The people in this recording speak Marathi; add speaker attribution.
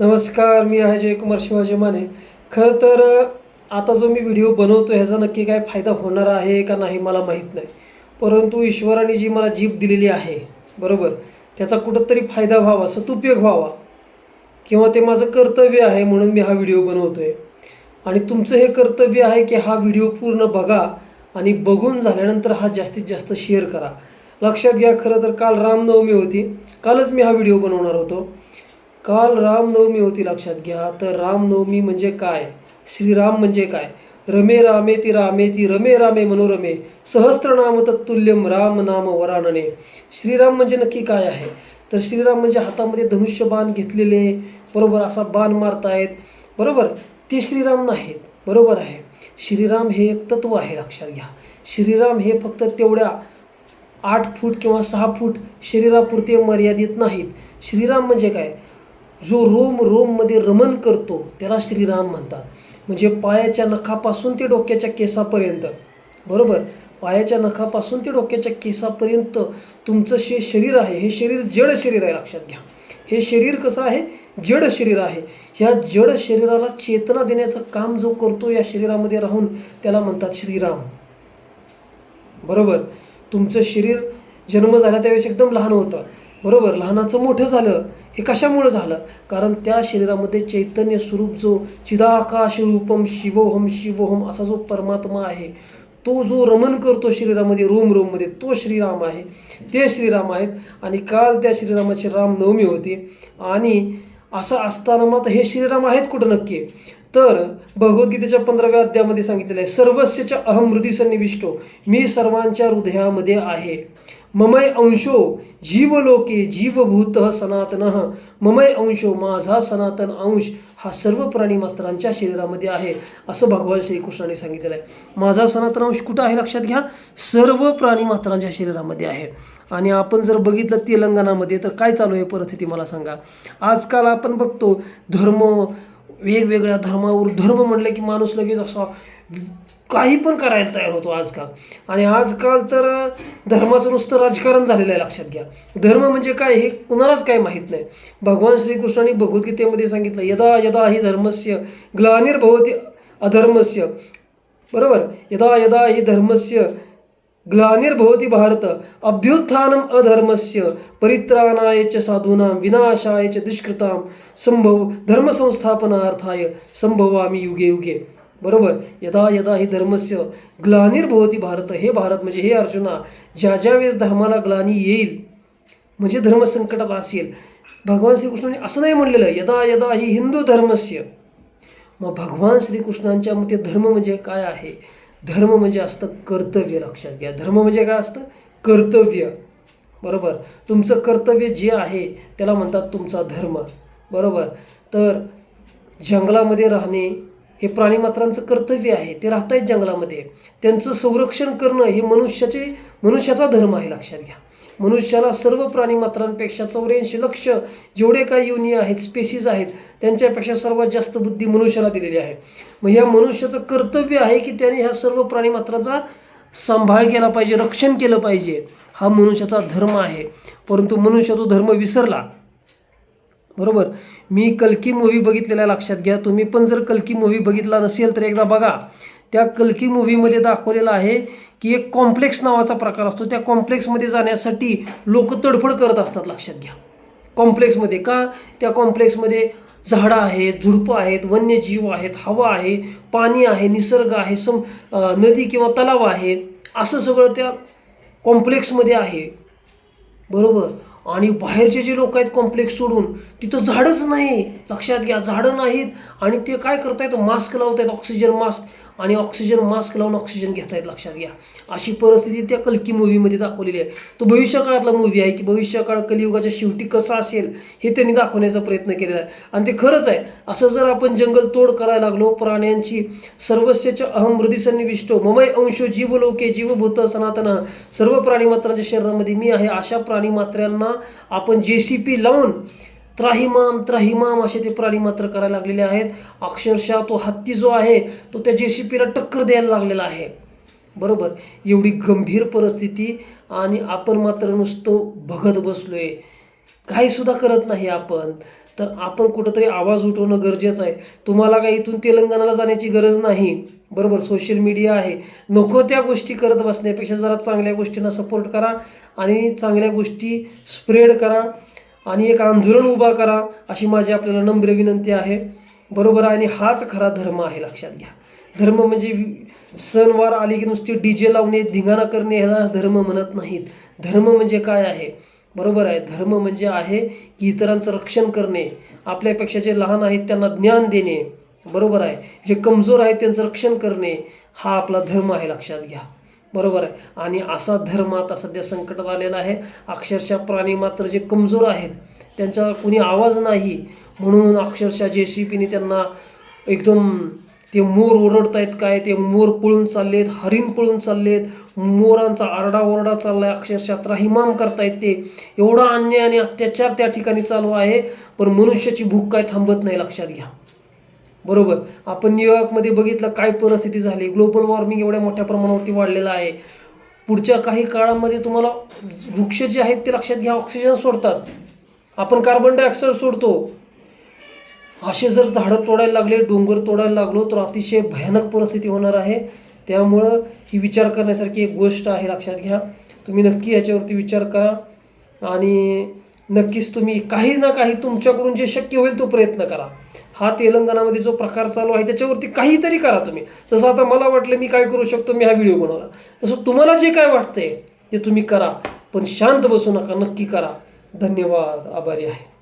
Speaker 1: नमस्कार मी आहे जयकुमार शिवाजी माने. खरं तर आता जो मी व्हिडिओ बनवतो ह्याचा नक्की काय फायदा होणार आहे का नाही मला माहीत नाही. परंतु ईश्वराने जी मला जीभ दिलेली आहे बरोबर त्याचा कुठंतरी फायदा व्हावा सदुपयोग व्हावा किंवा ते माझं कर्तव्य आहे म्हणून मी हा व्हिडिओ बनवतो आहे आणि तुमचं हे कर्तव्य आहे की हा व्हिडिओ पूर्ण बघा आणि बघून झाल्यानंतर हा जास्तीत जास्त शेअर करा. लक्षात घ्या खरं तर काल रामनवमी होती. कालच मी हा व्हिडिओ बनवणार होतो. काल रामनवमी होती लक्षात घ्या. तर रामनवमी म्हणजे काय? श्रीराम म्हणजे काय? रमे रामे ती रामे ती रमे रामे मनोरमे सहस्त्रनाम तत्तुल्यम राम नाम वरानने. श्रीराम म्हणजे नक्की काय आहे? तर श्रीराम म्हणजे हातामध्ये धनुष्य बाण घेतलेले बरोबर असा बाण मारतायत. बरोबर? ते श्रीराम नाहीत. बरोबर आहे. श्रीराम हे एक तत्व आहे लक्षात घ्या. श्रीराम हे फक्त तेवढ्या आठ फूट किंवा सहा फूट शरीरापुरते मर्यादित नाहीत. श्रीराम म्हणजे काय? जो रोम रोममध्ये रमण करतो त्याला श्रीराम म्हणतात. म्हणजे पायाच्या नखापासून ते डोक्याच्या केसापर्यंत. बरोबर? पायाच्या नखापासून ते डोक्याच्या केसापर्यंत तुमचं शे शरीर आहे हे शरीर जड शरीर आहे लक्षात घ्या. हे शरीर कसं आहे? जड शरीर आहे. ह्या जड शरीराला चेतना देण्याचं काम जो करतो या शरीरामध्ये राहून त्याला म्हणतात श्रीराम. बरोबर? तुमचं शरीर जन्म झाला त्यावेळेस एकदम लहान होतं. बरोबर लहानाचं मोठं झालं हे कशामुळं झालं? कारण त्या शरीरामध्ये चैतन्य स्वरूप जो चिदाकाश रूपम शिवोहम शिवोहम असा जो परमात्मा आहे तो जो रमण करतो शरीरामध्ये रोम रोममध्ये तो श्रीराम आहे ते श्रीराम आहेत. आणि काल त्या श्रीरामाची रामनवमी होती. आणि असं असताना मग आता हे श्रीराम आहेत कुठं नक्की? तर भगवद्गीतेच्या पंधराव्या अध्यायामध्ये सांगितलेलं आहे सर्वस्यच्या अहम हृदय सन्निविष्टो मी सर्वांच्या हृदयामध्ये आहे. ममय अंशो जीवलोके जीवभूत सनातन ममय अंशो माझा सनातन अंश हा सर्व प्राणी मात्रांच्या शरीरामध्ये आहे असं भगवान श्रीकृष्णाने सांगितलेलं आहे. माझा सनातन अंश कुठं आहे लक्षात घ्या? सर्व प्राणी मात्रांच्या शरीरामध्ये आहे. आणि आपण जर बघितलं तेलंगणामध्ये तर काय चालू आहे परिस्थिती मला सांगा. आजकाल आपण बघतो धर्म वेगवेगळ्या धर्मावर धर्म म्हणलं की माणूस लगेच असा काही पण करायला तयार होतो आजकाल. आणि आजकाल तर धर्माचं नुसतं राजकारण झालेलं आहे लक्षात घ्या. धर्म म्हणजे काय हे कुणालाच काय माहीत नाही. भगवान श्रीकृष्णाने भगवद्गीतेमध्ये सांगितलं यदा यदा ही धर्मस्य ग्लानिर्भवती अधर्मस्य. बरोबर? यदा यदा ही धर्मस्य ग्लानिर्भवती भारत अभ्युत्थानम अधर्मस्य परित्राणाय च साधूनां विनाशाय च दुष्कृतां संभव धर्मसंस्थापनार्थाय संभवामी युगे युगे। बरोबर? यदा यदा ही धर्मस्य ग्लानिर्भवती भारत हे भारत म्हणजे हे अर्जुना ज्या ज्या वेळेस धर्माला ग्लानी येईल म्हणजे धर्म संकटात असेल भगवान श्रीकृष्णाने असं नाही म्हणलेलं यदा यदा ही हिंदू धर्मस्य मग भगवान श्रीकृष्णांच्या मते धर्म म्हणजे काय आहे? धर्म म्हणजे असतं कर्तव्य लक्षात घ्या. धर्म म्हणजे काय असतं? कर्तव्य. बरोबर? तुमचं कर्तव्य जे आहे त्याला म्हणतात तुमचा धर्म. बरोबर? तर जंगलामध्ये राहणे हे प्राणीमात्रांचं कर्तव्य आहे. ते राहत आहेत जंगलामध्ये. त्यांचं संरक्षण करणं हे मनुष्याचे मनुष्याचा धर्म आहे लक्षात घ्या. मनुष्याला सर्व प्राणीमात्रांपेक्षा चौऱ्याऐंशी लक्ष जेवढे काय युनी आहेत स्पेसीज आहेत त्यांच्यापेक्षा सर्वात जास्त बुद्धी मनुष्याला दिलेली आहे. मग ह्या मनुष्याचं कर्तव्य आहे की त्याने ह्या सर्व प्राणीमात्राचा सांभाळ केला पाहिजे रक्षण केलं पाहिजे. हा मनुष्याचा धर्म आहे. परंतु मनुष्य तो धर्म विसरला. बरोबर? मी कलकी मूव्ही बघितलेला लक्षात घ्या. तुम्ही पण जर कलकी मूव्ही बघितला नसेल तर एकदा बघा. त्या कल्की मूव्हीमध्ये दाखवलेलं आहे की एक कॉम्प्लेक्स नावाचा प्रकार असतो. त्या कॉम्प्लेक्समध्ये जाण्यासाठी लोक तडफड करत असतात लक्षात घ्या. कॉम्प्लेक्समध्ये का? त्या कॉम्प्लेक्समध्ये झाडं आहेत झुडपं आहेत वन्यजीव आहेत हवा आहे पाणी आहे निसर्ग आहे सम नदी किंवा तलाव आहे. असं सगळं त्या कॉम्प्लेक्समध्ये आहे. बरोबर? आणि बाहेरचे जे लोक आहेत कॉम्प्लेक्स सोडून तिथं झाडच नाही. लक्षात घ्या झाडं नाहीत. आणि ते काय करतायत? मास्क लावतायत ऑक्सिजन मास्क आणि ऑक्सिजन मास्क लावून ऑक्सिजन घेतायत लक्षात घ्या. अशी परिस्थिती त्या कलकी मूव्हीमध्ये दाखवलेली आहे. तो भविष्यकाळातला मूव्ही आहे की भविष्यकाळ कलियुगाच्या शेवटी कसा असेल हे त्यांनी दाखवण्याचा प्रयत्न केलेला आहे. आणि ते खरंच आहे. असं जर आपण जंगल तोड करायला लागलो प्राण्यांची सर्वस्याच्या अहम हृदय सन्निविष्टो ममय जीव जीवलोके जीवभूत सनातन सर्व प्राणीमात्रांच्या शरीरामध्ये मी आहे अशा प्राणीमात्र्यांना आपण जे सी पी लावून त्राहिमाम त्राहिमाम असे ते प्राणी मात्र करायला लागलेले आहेत. अक्षरशः तो हत्ती जो आहे तो त्या जेसीपीला टक्कर द्यायला लागलेला आहे. बरोबर? एवढी गंभीर परिस्थिती आणि आपण मात्र नुसतं बघत बसलो आहे काहीसुद्धा करत नाही आपण. तर आपण कुठंतरी आवाज उठवणं गरजेचं आहे. तुम्हाला काही इथून तेलंगणाला जाण्याची गरज नाही? बरोबर? सोशल मीडिया आहे. नको त्या गोष्टी करत बसण्यापेक्षा जरा चांगल्या गोष्टींना सपोर्ट करा आणि चांगल्या गोष्टी स्प्रेड करा. आणि एक आंदोलन उभा करा अशी माझी आपल्याला नम्र विनंती आहे. बरोबर आहे आणि हाच खरा धर्म आहे लक्षात घ्या. धर्म म्हणजे सणवार आले की नुसते डी जे लावणे धिंगाणा करणे ह्याला धर्म म्हणत नाहीत. धर्म म्हणजे काय आहे? बरोबर आहे. धर्म म्हणजे आहे की इतरांचं रक्षण करणे आपल्यापेक्षा जे लहान आहेत त्यांना ज्ञान देणे. बरोबर आहे. जे कमजोर आहेत त्यांचं रक्षण करणे हा आपला धर्म आहे लक्षात घ्या. बरोबर आहे. आणि असा धर्म आता सध्या संकटात आलेला आहे. अक्षरशः प्राणी मात्र जे कमजोर आहेत त्यांचा कुणी आवाज नाही. म्हणून अक्षरशः जे सी पीने त्यांना एकदम ते मोर ओरडतायत काय ते मोर पळून चाललेत हरिण पळून चाललेत मोरांचा आरडाओरडा चाललाय अक्षरशः त्राहिमाम करतायत ते. एवढा अन्याय आणि अत्याचार त्या ठिकाणी चालू आहे. पण मनुष्याची भूक काय थांबत नाही लक्षात घ्या. बरोबर. आपण न्यूयॉर्कमध्ये बघितलं काय परिस्थिती झाली. ग्लोबल वॉर्मिंग एवढ्या मोठ्या प्रमाणावरती वाढलेलं आहे. पुढच्या काही काळामध्ये तुम्हाला वृक्ष जे आहेत ते लक्षात घ्या ऑक्सिजन सोडतात. आपण कार्बन डायऑक्साईड सोडतो. असे जर झाडं तोडायला लागले डोंगर तोडायला लागलो तर अतिशय भयानक परिस्थिती होणार आहे. त्यामुळं ही विचार करण्यासारखी एक गोष्ट आहे लक्षात घ्या. तुम्ही नक्की याच्यावरती विचार करा. आणि नक्कीच तुम्ही काही ना काही तुमच्याकडून जे शक्य होईल तो प्रयत्न करा. हा तेलंगणामध्ये जो प्रकार चालू आहे त्याच्यावरती काहीतरी करा तुम्ही. जसं आता मला वाटलं मी काय करू शकतो मी हा व्हिडिओ बनवला. तसं तुम्हाला जे काय वाटतंय ते तुम्ही करा. पण शांत बसू नका नक्की करा. धन्यवाद. आभारी आहे.